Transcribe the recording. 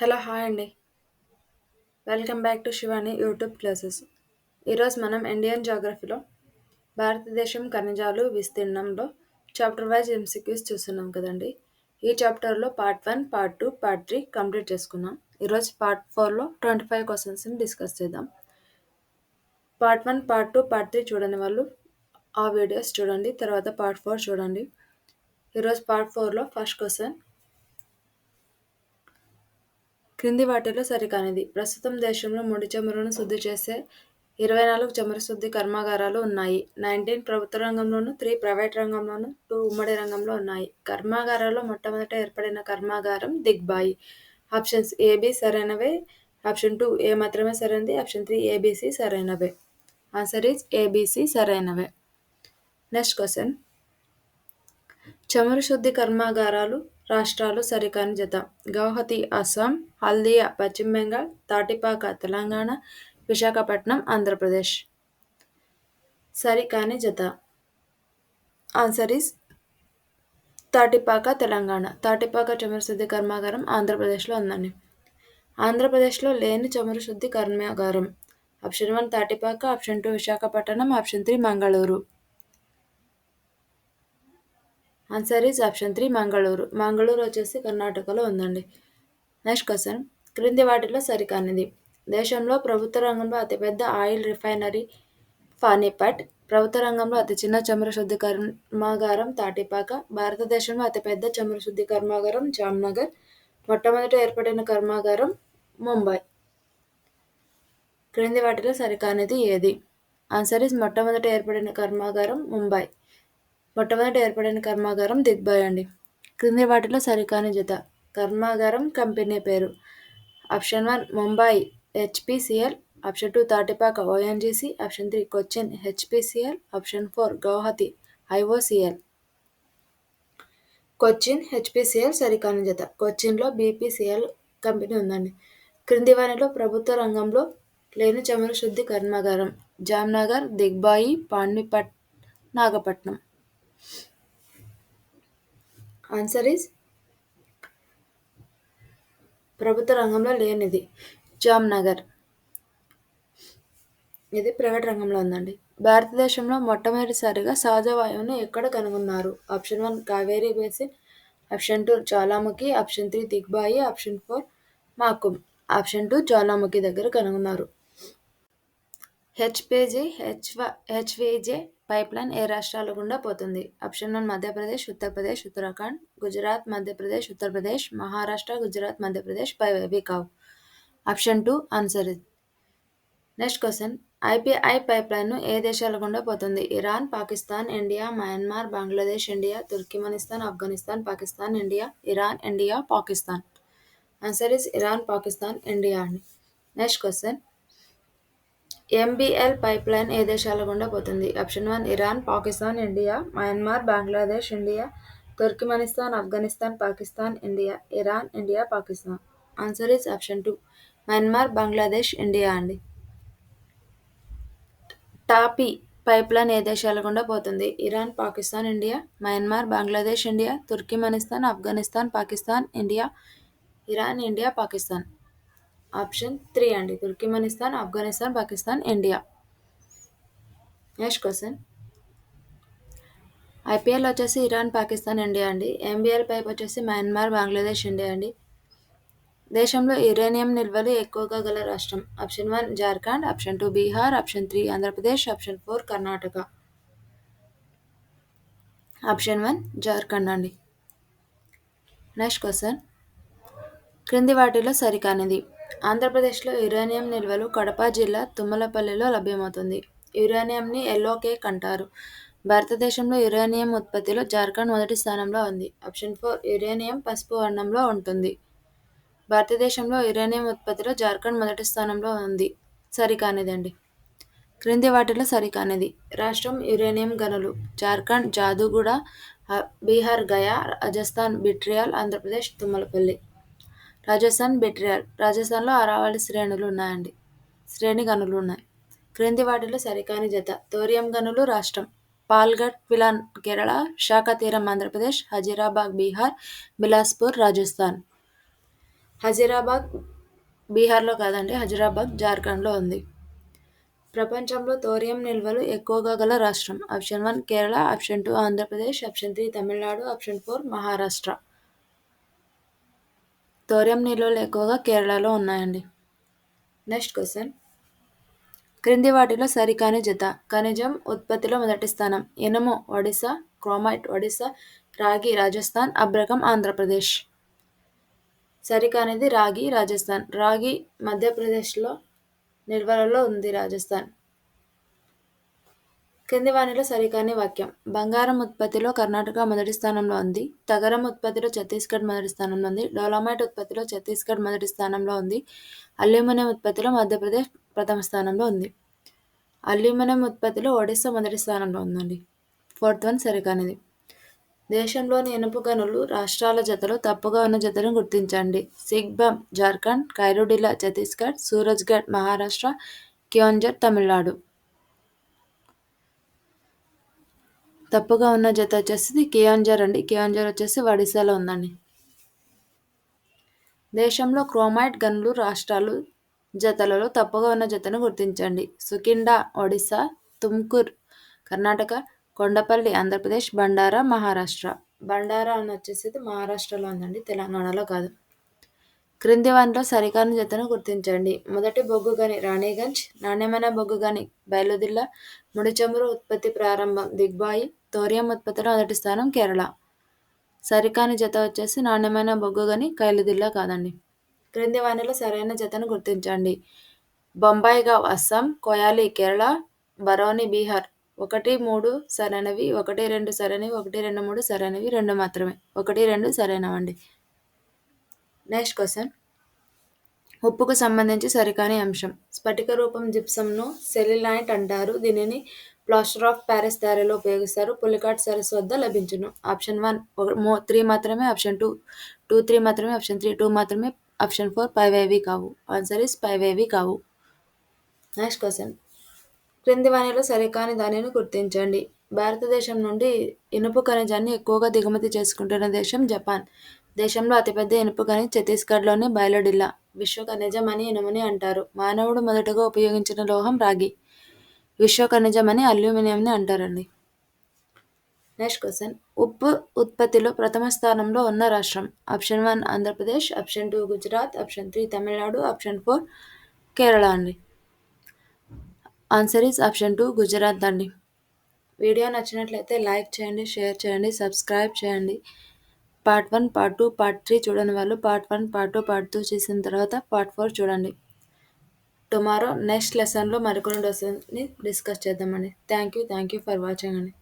Hello hi అండి. Welcome back to Shivani YouTube classes. ఈరోజు మనం ఇండియన్ జాగ్రఫీలో భారతదేశం ఖనిజాలు విస్తీర్ణంలో చాప్టర్ వైజ్ ఎంసీక్యూస్ చూస్తున్నాం కదండి. ఈ చాప్టర్లో part one part two part three complete చేసుకున్నాం. ఈరోజు పార్ట్ ఫోర్లో ట్వంటీ ఫైవ్ క్వశ్చన్స్ని డిస్కస్ చేద్దాం. Part one part two part three చూడని వాళ్ళు ఆ వీడియోస్ చూడండి తర్వాత పార్ట్ ఫోర్ చూడండి. ఈరోజు పార్ట్ ఫోర్లో ఫస్ట్ క్వశ్చన్ క్రింది వాటిలో సరికానిది. ప్రస్తుతం దేశంలో ముడి చమురును శుద్ధి చేసే ఇరవై నాలుగు చమురు శుద్ధి కర్మాగారాలు ఉన్నాయి. నైన్టీన్ ప్రభుత్వ రంగంలోను త్రీ ప్రైవేట్ రంగంలోను టూ ఉమ్మడి రంగంలో ఉన్నాయి. కర్మాగారాల్లో మొట్టమొదట ఏర్పడిన కర్మాగారం దిగ్బాయి. ఆప్షన్స్ ఏబి సరైనవే. ఆప్షన్ టూ ఏ మాత్రమే సరైనది. Option three A B C సరైనవే. Answer is A B C సరైనవే. Next question. చమురు శుద్ధి కర్మాగారాలు రాష్ట్రాలు సరికాని జత. గౌహతి అస్సాం హల్దియా పశ్చిమ బెంగాల్ తాటిపాక తెలంగాణ విశాఖపట్నం ఆంధ్రప్రదేశ్. సరికాని జత. Answer is Tatipaka Telangana. Tatipaka చమురు శుద్ధి కర్మాగారం ఆంధ్రప్రదేశ్లో ఉందండి. ఆంధ్రప్రదేశ్లో లేని చమురు శుద్ధి కర్మాగారం. Option one Tatipaka option two Visakhapatnam option three Mangaluru. Answer is option three Mangaluru. Mangaluru వచ్చేసి కర్ణాటకలో ఉందండి. Next question. క్రింది వాటిలో సరికానిది. దేశంలో ప్రభుత్వ రంగంలో అతిపెద్ద ఆయిల్ రిఫైనరీ ఫానిపట్ ప్రభుత్వ రంగంలో అతి చిన్న చమురు శుద్ధి కర్మాగారం తాటిపాక భారతదేశంలో అతిపెద్ద చమురు శుద్ధి కర్మాగారం జామ్నగర్ మొట్టమొదట ఏర్పడిన కర్మాగారం ముంబై. క్రింది వాటిలో సరికానిది ఏది? ఆన్సర్ ఇస్ మొట్టమొదట ఏర్పడిన కర్మాగారం ముంబై. మొట్టమొదట ఏర్పడిన కర్మాగారం దిగ్బాయ్ అండి. క్రింది వాటిలో సరికాని జత. కర్మాగారం కంపెనీ పేరు. Option one Mumbai HPCL. Option two Tatipaka ONGC option three Cochin HPCL. Option four Guwahati IOCL Cochin HPCL సరికాని జత. కొచ్చిన్లో బీపీసీఎల్ కంపెనీ ఉందండి. క్రింది వారిలో ప్రభుత్వ రంగంలో లేని చమురు శుద్ధి కర్మాగారం. జామ్నగర్ దిగ్బాయి పాండిపట్ నాగపట్నం. ఆన్సర్ ఈజ్ ప్రభుత్వ రంగంలో లేనిది. జామ్నగర్. ఇది ప్రైవేట్ రంగంలో ఉందండి. భారతదేశంలో మొట్టమొదటిసారిగా సహజ వాయువును ఎక్కడ కనుగొన్నారు? Option one Kaveri basin. Option two Jwalamukhi. Option three Digboi. Option four Makum option two Jwalamukhi దగ్గర కనుగొన్నారు. హెచ్పేజీ హెచ్ హెచ్విజే పైప్ లైన్ ఏ రాష్ట్రాల గుండా పోతుంది. ఆప్షన్ వన్ మధ్యప్రదేశ్ ఉత్తరప్రదేశ్ ఉత్తరాఖండ్ గుజరాత్ మధ్యప్రదేశ్ ఉత్తరప్రదేశ్ మహారాష్ట్ర గుజరాత్ మధ్యప్రదేశ్ బై కావు option two answer next question. IPI pipe ఏ దేశాల గుండా పోతుంది? Iran Pakistan India Myanmar Bangladesh India Turkmenistan Afghanistan Pakistan India Iran India Pakistan. Answer is Iran Pakistan India అండి next question. MBL pipeline ఏ దేశాల గుండా పోతుంది? Option one Iran Pakistan India Myanmar Bangladesh India Turkmenistan Afghanistan Pakistan India Iran India Pakistan answer is option two Myanmar Bangladesh India అండి. TAPI pipeline ఏ దేశాల గుండా పోతుంది? Iran Pakistan India Myanmar Bangladesh India Turkmenistan Afghanistan Pakistan India Iran India Pakistan option three అండి. Turkmenistan Afghanistan Pakistan India. Next question. IPL వచ్చేసి Iran Pakistan India అండి. MBL pipe వచ్చేసి Myanmar Bangladesh India అండి. దేశంలో యురేనియం నిల్వలు ఎక్కువగా గల రాష్ట్రం. Option one Jharkhand option two Bihar option three Andhra Pradesh option four Karnataka. Option one Jharkhand అండి. Next question. క్రింది వాటిలో సరికానిది. ఆంధ్రప్రదేశ్లో యురేనియం నిల్వలు కడప జిల్లా తుమ్మలపల్లిలో లభ్యమవుతుంది. యురేనియంని ఎల్లో కేక్ అంటారు. భారతదేశంలో యురేనియం ఉత్పత్తిలో జార్ఖండ్ మొదటి స్థానంలో ఉంది. ఆప్షన్ ఫోర్ యురేనియం పసుపు వర్ణంలో ఉంటుంది. భారతదేశంలో యురేనియం ఉత్పత్తిలో జార్ఖండ్ మొదటి స్థానంలో ఉంది. సరికానిదండి. క్రింది వాటిలో సరికానిది. రాష్ట్రం యురేనియం గనులు. జార్ఖండ్ జాదుగూడ బీహార్ గయా రాజస్థాన్ బిట్రియాల్ ఆంధ్రప్రదేశ్ తుమ్మలపల్లి. రాజస్థాన్ బెట్రియాల్ రాజస్థాన్లో అరావళి శ్రేణులు ఉన్నాయండి. శ్రేణి గనులు ఉన్నాయి. క్రింది వాటిలో సరికాని జత. తోరియం గనులు రాష్ట్రం. పాల్గఢ్ పిలాన్ కేరళ శాఖ తీరం ఆంధ్రప్రదేశ్ హజీరాబాద్ బీహార్ బిలాస్పూర్ రాజస్థాన్. హజీరాబాద్ బీహార్లో కాదండి హజీరాబాద్ జార్ఖండ్లో ఉంది. ప్రపంచంలో తోరియం నిల్వలు ఎక్కువగా గల రాష్ట్రం. Option one Kerala option two Andhra Pradesh option three Tamil Nadu option four Maharashtra. Thorium నిల్వలు ఎక్కువగా కేరళలో ఉన్నాయండి. Next question. క్రింది వాటిలో సరికాని జత ఖనిజం ఉత్పత్తిలో మొదటి స్థానం ఇనుము ఒడిశా క్రోమైట్ ఒడిశా రాగి రాజస్థాన్ అబ్రకం ఆంధ్రప్రదేశ్. సరికానిది రాగి రాజస్థాన్. రాగి మధ్యప్రదేశ్లో నిల్వలలో ఉంది రాజస్థాన్. కింది వాణిలో సరికాని వాక్యం. బంగారం ఉత్పత్తిలో కర్ణాటక మొదటి స్థానంలో ఉంది. తగరం ఉత్పత్తిలో ఛత్తీస్గఢ్ మొదటి స్థానంలో ఉంది. డోలమైట్ ఉత్పత్తిలో ఛత్తీస్గఢ్ మొదటి స్థానంలో ఉంది. అల్యూమినియం ఉత్పత్తిలో మధ్యప్రదేశ్ ప్రథమ స్థానంలో ఉంది. అల్యూమినియం ఉత్పత్తిలో ఒడిస్సా మొదటి స్థానంలో ఉందండి. ఫోర్త్ వన్ సరికానిది. దేశంలోని ఇనుపు గనులు రాష్ట్రాల జతలు తప్పుగా ఉన్న జతను గుర్తించండి. సిగ్బమ్ జార్ఖండ్ కైరుడిలా ఛత్తీస్గఢ్ సూరజ్గఢ్ మహారాష్ట్ర కియోంజర్ తమిళనాడు. తప్పుగా ఉన్న జత వచ్చేసి కియాంజర్ అండి. కియాంజర్ వచ్చేసి ఒడిశాలో ఉందండి. దేశంలో క్రోమైట్ గన్లు రాష్ట్రాలు జతలలో తప్పుగా ఉన్న జతను గుర్తించండి. సుకిండా ఒడిశా తుమ్కూర్ కర్ణాటక కొండపల్లి ఆంధ్రప్రదేశ్ బండారా మహారాష్ట్ర. బండారా అని వచ్చేసి మహారాష్ట్రలో ఉందండి. తెలంగాణలో కాదు. క్రింది వానిలో సరికాని జతను గుర్తించండి. మొదటి బొగ్గు గని రాణిగంజ్ నాణ్యమైన బొగ్గు గని బయలుదిల్ల ముడి చమురు ఉత్పత్తి ప్రారంభం దిగ్బాయి తోరియం ఉత్పత్తిలో మొదటి స్థానం కేరళ. సరికాని జత వచ్చేసి నాణ్యమైన బొగ్గు గని కైలుదిల్ల కాదండి. క్రింది వానిలో సరైన జతను గుర్తించండి. బొంబాయిగావ్ అస్సాం కోయాలి కేరళ బరౌని బీహార్. ఒకటి మూడు సరైనవి ఒకటి రెండు సరైనవి ఒకటి రెండు మూడు సరైనవి రెండు మాత్రమే. ఒకటి రెండు సరైనవండి. నెక్స్ట్ క్వశ్చన్ ఉప్పుకు సంబంధించి సరికాని అంశం. స్ఫటిక రూపం జిప్సంను సెలిలైట్ అంటారు. దీనిని ప్లాస్టర్ ఆఫ్ ప్యారిస్ తయారీలో ఉపయోగిస్తారు. పులికాట్ సరస్సు వద్ద లభించును. ఆప్షన్ వన్ త్రీ మాత్రమే. ఆప్షన్ టూ టూ త్రీ మాత్రమే. ఆప్షన్ త్రీ టూ మాత్రమే. ఆప్షన్ ఫోర్ ఫైవ్ ఏవి కావు. ఆన్సర్ ఇస్ ఫైవ్ ఏవి కావు. నెక్స్ట్ క్వశ్చన్ క్రింది వాణిలో సరికాని దానిని గుర్తించండి. భారతదేశం నుండి ఇనుప ఖనిజాన్ని ఎక్కువగా దిగుమతి చేసుకుంటున్న దేశం జపాన్. దేశంలో అతిపెద్ద ఇనుప గని ఛత్తీస్గఢ్లోని బయలుడిల్లా విశ్వ ఖనిజం అని ఇనుముని అంటారు. మానవుడు మొదటగా ఉపయోగించిన లోహం రాగి విశ్వ ఖనిజం అని అల్యూమినియంని అంటారండి. Next question. ఉప్పు ఉత్పత్తిలో ప్రథమ స్థానంలో ఉన్న రాష్ట్రం. Option one Andhra Pradesh option two Gujarat option three Tamil Nadu option four Kerala అండి. Answer is option two Gujarat అండి. వీడియో నచ్చినట్లయితే లైక్ చేయండి షేర్ చేయండి సబ్స్క్రైబ్ చేయండి. Part one part two part three చూడని వాళ్ళు part one part two part two చేసిన తర్వాత పార్ట్ ఫోర్ చూడండి. టుమారో నెక్స్ట్ లెసన్లో మరికొన్ని లెసన్ని డిస్కస్ చేద్దామండి. Thank you thank you for watching అండి.